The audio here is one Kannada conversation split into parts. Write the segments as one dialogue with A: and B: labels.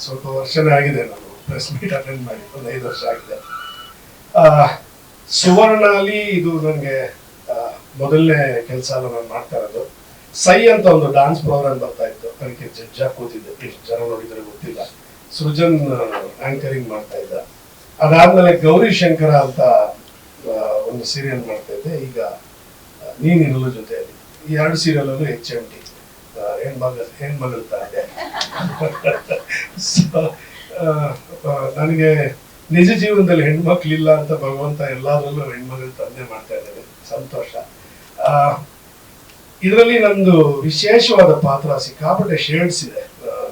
A: ಸ್ವಲ್ಪ ವರ್ಷನೇ ಆಗಿದೆ ನಾನು ಪ್ರೆಸ್ ಮೀಟ್ ಅಟೆಂಡ್ ಮಾಡಿ ಒಂದು ಐದು ವರ್ಷ ಆಗಿದೆ. ಆ, ಸುವರ್ಣ ಅಲ್ಲಿ ಇದು ನನಗೆ ಮೊದಲನೇ ಕೆಲಸ ನಾನು ಮಾಡ್ತಾ ಇರೋದು. ಸೈ ಅಂತ ಒಂದು ಡಾನ್ಸ್ ಪ್ರೋಗ್ರಾಮ್ ಬರ್ತಾ ಇತ್ತು. ಅದಕ್ಕೆ ಜಡ್ಜ್ ಕೂತಿದ್ದೆ. ಎಷ್ಟು ಜನ ನೋಡಿದ್ರೆ ಗೊತ್ತಿಲ್ಲ. ಸೃಜನ್ ಆಂಕರಿಂಗ್ ಮಾಡ್ತಾ ಇದ್ದ. ಅದಾದ್ಮೇಲೆ ಗೌರಿ ಶಂಕರ ಅಂತ ಒಂದು ಸೀರಿಯಲ್ ಮಾಡ್ತಾ ಇದ್ದೆ. ಈಗ ನೀನ್ ನೀನಿರಲು ಜೊತೆಯಲ್ಲಿ. ಈ ಎರಡು ಸೀರಿಯಲ್ ಅಲ್ಲೂ ಎಚ್ ಎಂ ಟಿ ಹೆಣ್ಮಗ ಹೆಣ್ಮಗಳ ಆ, ನನಗೆ ನಿಜ ಜೀವನದಲ್ಲಿ ಹೆಣ್ಮಕ್ಳಿಲ್ಲ ಅಂತ ಭಗವಂತ ಎಲ್ಲಾದ್ರಲ್ಲೂ ಹೆಣ್ಮಗಳು ತಂದೆ ಮಾಡ್ತಾ ಇದ್ದಾರೆ. ಸಂತೋಷ. ಇದರಲ್ಲಿ ನಂದು ವಿಶೇಷವಾದ ಪಾತ್ರ ಸಿಕ್ಕಾಪಟ್ಟೆ ಶೇಡ್ಸ್ ಇದೆ.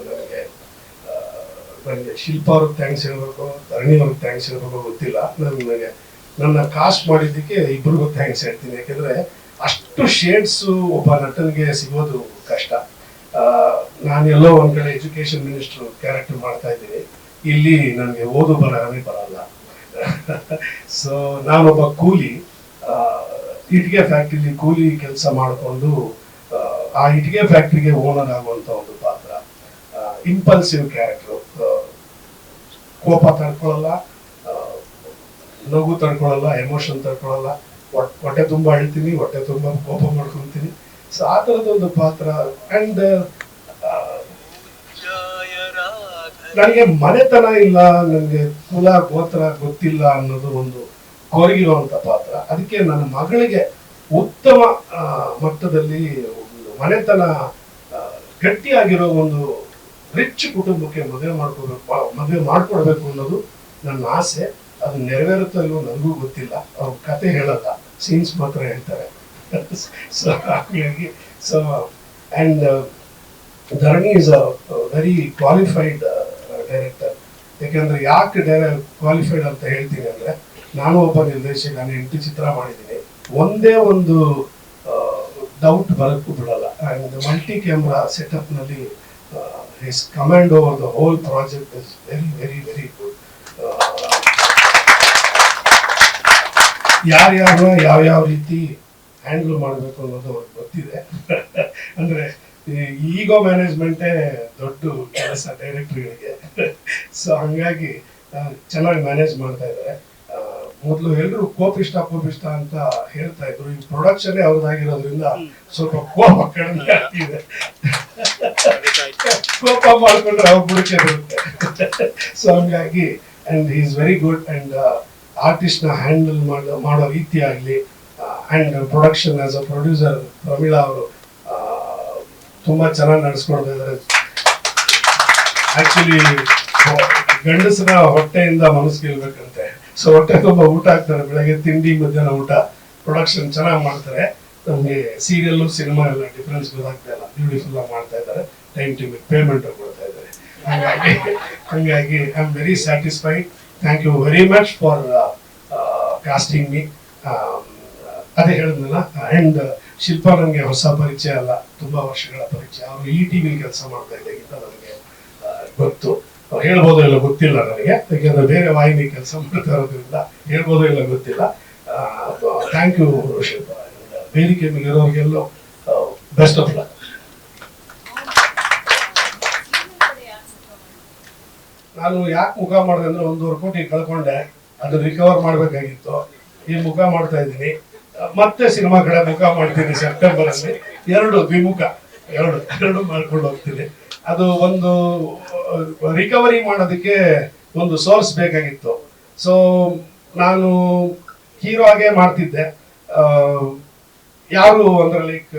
A: ನನಗೆ ನನಗೆ ಶಿಲ್ಪ ಅವ್ರಿಗೆ ಥ್ಯಾಂಕ್ಸ್ ಹೇಳ್ಬೇಕು ಧರಣಿ ಅವ್ರಿಗೆ ಥ್ಯಾಂಕ್ಸ್ ಹೇಳ್ಬೇಕು ಗೊತ್ತಿಲ್ಲ. ನನಗೆ, ನನ್ನ ಕಾಸ್ಟ್ ಮಾಡಿದ್ದಕ್ಕೆ ಇಬ್ರಿಗೂ ಥ್ಯಾಂಕ್ಸ್ ಹೇಳ್ತೀನಿ. ಯಾಕೆಂದ್ರೆ ಅಷ್ಟು ಶೇಡ್ಸು ಒಬ್ಬ ನಟನಿಗೆ ಸಿಗೋದು ಕಷ್ಟ. ನಾನು ಎಲ್ಲೋ ಒಂದ್ ಕಡೆ ಎಜುಕೇಶನ್ ಮಿನಿಸ್ಟರ್ ಕ್ಯಾರೆಕ್ಟರ್ ಮಾಡ್ತಾ ಇದ್ದೀನಿ. ಇಲ್ಲಿ ನನಗೆ ಓದು ಬರಹನೇ ಬರಲ್ಲ. ಸೊ ನಾನೊಬ್ಬ ಕೂಲಿ ಆ, ಇಟ್ಟಿಗೆ ಫ್ಯಾಕ್ಟ್ರಿಲಿ ಕೂಲಿ ಕೆಲಸ ಮಾಡಿಕೊಂಡು ಆ ಇಟ್ಟಿಗೆ ಫ್ಯಾಕ್ಟ್ರಿಗೆ ಓನರ್ ಆಗುವಂತ ಒಂದು ಪಾತ್ರ. ಇಂಪಲ್ಸಿವ್ ಕ್ಯಾರೆಕ್ಟರ್ ಕೋಪ ತಡ್ಕೊಳ್ಳಲ್ಲ ನಗು ತಡ್ಕೊಳ್ಳಲ್ಲ ಎಮೋಷನ್ ತಡ್ಕೊಳ್ಳಲ್ಲ ಹೊಟ್- ಹೊಟ್ಟೆ ತುಂಬಾ ಅಳ್ತೀನಿ ಹೊಟ್ಟೆ ತುಂಬಾ ಕೋಪ ಮಾಡ್ಕೊಂತೀನಿ. ಸೊ ಆ ಥರದೊಂದು ಪಾತ್ರ. ಅಂಡ್ ನನಗೆ ಮನೆತನ ಇಲ್ಲ, ನನಗೆ ಕುಲ, ಗೋತ್ರ ಗೊತ್ತಿಲ್ಲ ಅನ್ನೋದು ಒಂದು ಕೊರಗಿರುವಂತ ಪಾತ್ರ. ಅದಕ್ಕೆ ನನ್ನ ಮಗಳಿಗೆ ಉತ್ತಮ ಮಟ್ಟದಲ್ಲಿ ಮನೆತನ ಗಟ್ಟಿಯಾಗಿರೋ ಒಂದು ರಿಚ್ ಕುಟುಂಬಕ್ಕೆ ಮದುವೆ ಮಾಡ್ಕೋಬೇಕು ಮದುವೆ ಮಾಡ್ಕೊಡ್ಬೇಕು ಅನ್ನೋದು ನನ್ನ ಆಸೆ. ಅದು ನೆರವೇರುತ್ತೋ ಇಲ್ವೋ ನನಗೂ ಗೊತ್ತಿಲ್ಲ. ಅವ್ರ ಕತೆ ಹೇಳಲ್ಲ ಸೀನ್ಸ್ ಮಾತ್ರ ಹೇಳ್ತಾರೆ. ಸೊ ಹಾಗಾಗಿ so and Dharani is a very qualified ಯಾಕೆಂದ್ರೆ ಯಾಕೆ ಕ್ವಾಲಿಫೈಡ್ ಅಂತ ಹೇಳ್ತೀನಿ ಅಂದ್ರೆ ನಾನು ಒಬ್ಬ ನಿರ್ದೇಶಕ, ನಾನು ಎಂಟು ಚಿತ್ರ ಮಾಡಿದ್ದೀನಿ. ಒಂದೇ ಒಂದು ಡೌಟ್ ಬರಕ್ಕೂ ಬಿಡಲ್ಲ. And multi camera ಸೆಟಪ್ನಲ್ಲಿ his command over the whole project is very very very good ಯಾವ ಯಾವ್ಯಾವ ರೀತಿ ಹ್ಯಾಂಡಲ್ ಮಾಡಬೇಕು ಅನ್ನೋದು ಅವ್ರಿಗೆ ಗೊತ್ತಿದೆ. ಅಂದ್ರೆ ಈಗೋ ಮ್ಯಾನೇಜ್ಮೆಂಟೇ ದೊಡ್ಡ ಕೆಲಸ ಡೈರೆಕ್ಟರ್ಗಳಿಗೆ ಸೊ ಹಂಗಾಗಿ ಚೆನ್ನಾಗಿ ಮ್ಯಾನೇಜ್ ಮಾಡ್ತಾ ಇದ್ದಾರೆ. ಮೊದಲು ಎಲ್ಲರೂ ಕೋಪಿಷ್ಟ ಕೋಪಿಷ್ಟ ಅಂತ ಹೇಳ್ತಾ ಇದ್ರು. ಈ ಪ್ರೊಡಕ್ಷನ್ ಅವ್ರದ್ದಾಗಿರೋದ್ರಿಂದ ಸ್ವಲ್ಪ ಕೋಪ ಕಡಿಮೆ ಆಗ್ತಿದೆ. ಕೋಪ ಮಾಡ್ಕೊಂಡ್ರೆ ಅವ್ರ ಬುಡಕೆ ಬರುತ್ತೆ. ಸೊ ಹಂಗಾಗಿ and is very good and ಆರ್ಟಿಸ್ಟ್ನ handle ಮಾಡೋ ಮಾಡೋ ರೀತಿ ಆಗಲಿ and production as a producer Pramila ಅವರು ತುಂಬಾ ಚೆನ್ನಾಗಿ ನಡೆಸ್ಕೊಳ್ತಾ ಇದ್ದಾರೆ. ಆಕ್ಚುಲಿ ಗಂಡಸರ ಹೊಟ್ಟೆಯಿಂದ ಮನಸ್ಸು ಗೆಲ್ಬೇಕಂತೆ. ಸೊ ಹೊಟ್ಟೆ ತುಂಬ ಊಟ ಹಾಕ್ತಾರೆ. ಬೆಳಗ್ಗೆ ತಿಂಡಿ, ಮಧ್ಯಾಹ್ನ ಊಟ. ಪ್ರೊಡಕ್ಷನ್ ಚೆನ್ನಾಗಿ ಮಾಡ್ತಾರೆ. ನಮಗೆ ಸೀರಿಯಲ್ಲು ಸಿನಿಮಾ ಎಲ್ಲ ಡಿಫ್ರೆನ್ಸ್ ಗೊತ್ತಾಗ್ತಾ ಇಲ್ಲ. ಬ್ಯೂಟಿಫುಲ್ ಆಗಿ ಮಾಡ್ತಾ ಇದ್ದಾರೆ. ಟೈಮ್ ಟು ಪೇಮೆಂಟ್ ಕೊಡ್ತಾ ಇದ್ದಾರೆ. ಹಂಗಾಗಿ ಹಂಗಾಗಿ I am very satisfied thank you very much for casting me ಅದೇ ಹೇಳಿದ್ನಲ್ಲ ಆ್ಯಂಡ್ ಶಿಲ್ಪ ನನಗೆ ಹೊಸ ಪರಿಚಯ ಅಲ್ಲ. ತುಂಬ ವರ್ಷಗಳ ಪರಿಚಯ. ಅವರು ಈ ಟಿ ಕೆಲಸ ಮಾಡ್ತಾ ಇದ್ದಾಗಿಂದ ನನಗೆ ಆ, ಗೊತ್ತು ಅವ್ರು ಹೇಳ್ಬೋದೋ ಇಲ್ಲ ಗೊತ್ತಿಲ್ಲ ನನಗೆ. ಯಾಕೆಂದ್ರೆ ಬೇರೆ ವಾಹಿನಿ ಕೆಲಸ ಮಾಡ್ತಾ ಇರೋದ್ರಿಂದ ಹೇಳ್ಬೋದು ಇಲ್ಲ ಗೊತ್ತಿಲ್ಲ. ಥ್ಯಾಂಕ್ ಯು ವೇದಿಕೆ ಮೇಲೆ ಇರೋರಿಗೆಲ್ಲೋ ಬೆಸ್ಟ್ ಆಫ್ ಲಕ್ ನಾನು ಯಾಕೆ ಮುಖ ಮಾಡಿದೆ ಅಂದ್ರೆ ಒಂದೂವರೆ ಕೋಟಿ ಕಳ್ಕೊಂಡೆ. ಅದು ರಿಕವರ್ ಮಾಡಬೇಕಾಗಿತ್ತು. ಈ ಮುಖ ಮಾಡ್ತಾ ಇದ್ದೀನಿ. ಮತ್ತೆ ಸಿನಿಮಾ ಕಡೆ ಮುಖ ಮಾಡ್ತೀನಿ ಸೆಪ್ಟೆಂಬರ್ ಅಲ್ಲಿ ಎರಡು ದ್ವಿಮುಖ. ಎರಡು ಎರಡು ಮಾಡ್ಕೊಂಡು ಹೋಗ್ತೀನಿ. ಅದು ಒಂದು ರಿಕವರಿ ಮಾಡೋದಕ್ಕೆ ಒಂದು ಸೋರ್ಸ್ ಬೇಕಾಗಿತ್ತು. ಸೊ ನಾನು ಹೀರೋ ಆಗೇ ಮಾಡ್ತಿದ್ದೆ. ಯಾರು ಅಂದ್ರೆ ಲೈಕ್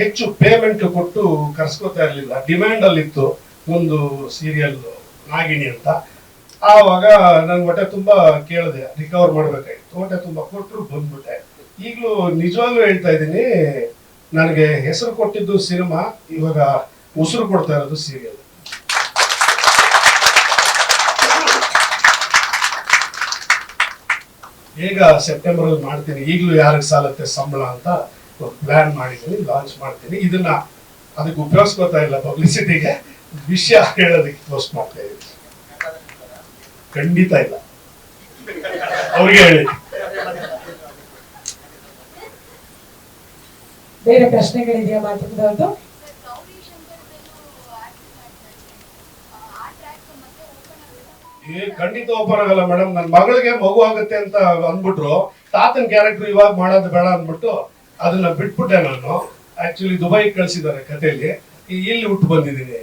A: ಹೆಚ್ಚು ಪೇಮೆಂಟ್ ಕೊಟ್ಟು ಕರ್ಸ್ಕೊತಾ ಇರಲಿಲ್ಲ. ಡಿಮ್ಯಾಂಡ್ ಅಲ್ಲಿತ್ತು ಒಂದು ಸೀರಿಯಲ್ ನಾಗಿಣಿ ಅಂತ. ಆವಾಗ ನನ್ಗೆ ಹೊಟ್ಟೆ ತುಂಬಾ ಕೇಳಿದೆ ರಿಕವರ್ ಮಾಡ್ಬೇಕಾಗಿತ್ತು. ಹೊಟ್ಟೆ ತುಂಬಾ ಕೊಟ್ಟರು ಬಂದ್ಬಿಟ್ಟೆ. ಈಗಲೂ ನಿಜವಾಗ್ಲೂ ಹೇಳ್ತಾ ಇದ್ದೀನಿ, ನನಗೆ ಹೆಸರು ಕೊಟ್ಟಿದ್ದು ಸಿನಿಮಾ, ಇವಾಗ ಉಸಿರು ಕೊಡ್ತಾ ಇರೋದು ಸೀರಿಯಲ್ ಈಗ ಸೆಪ್ಟೆಂಬರ್ ಅಲ್ಲಿ ಮಾಡ್ತೀನಿ. ಈಗಲೂ ಯಾರಿಗೆ ಸಾಲತ್ತೆ ಸಂಬಳ ಅಂತ ಪ್ಲಾನ್ ಮಾಡಿದ್ದೀನಿ ಲಾಂಚ್ ಮಾಡ್ತೀನಿ. ಇದನ್ನ ಅದಕ್ಕೆ ಉಪಯೋಗಿಸ್ಕೋತಾ ಇಲ್ಲ ಪಬ್ಲಿಸಿಟಿಗೆ ವಿಷಯ ಹೇಳೋದಕ್ಕೆ ಪೋಸ್ಟ್ ಮಾಡ್ತಾ ಇದ್ದೀನಿ. ಖಂಡಿತ ಇಲ್ಲ. ಅವ್ರಿಗೆ ಹೇಳಿ.
B: ಬೇರೆ ಪ್ರಶ್ನೆಗಳಿದೆಯಾ ಮಾಧ್ಯಮದವ್ರದ್ದು
C: ಗೌರಿ ಶಂಕರ್ ಆಕ್ಟ್ ಮಾಡ್ತಾರೆ ಆ ಟ್ರ್ಯಾಕ್
A: ಖಂಡಿತ ಓಪನ್ ಆಗಲ್ಲ ಮೇಡಮ್. ನನ್ನ ಮಗಳಿಗೆ ಮಗು ಆಗುತ್ತೆ ಅಂತ ಅಂದ್ಬಿಟ್ರು, ತಾತನ ಕ್ಯಾರೆಕ್ಟರ್ ಇವಾಗ ಮಾಡೋದು ಬೇಡ ಅಂದ್ಬಿಟ್ಟು ಅದನ್ನ ಬಿಟ್ಬಿಟ್ಟೆ ನಾನು. ಆಕ್ಚುಲಿ ದುಬೈ ಕಳ್ಸಿದ್ದಾರೆ ಕಥೆಯಲ್ಲಿ. ಇಲ್ಲಿ ಹುಟ್ಟು ಬಂದಿದ್ದೀನಿ.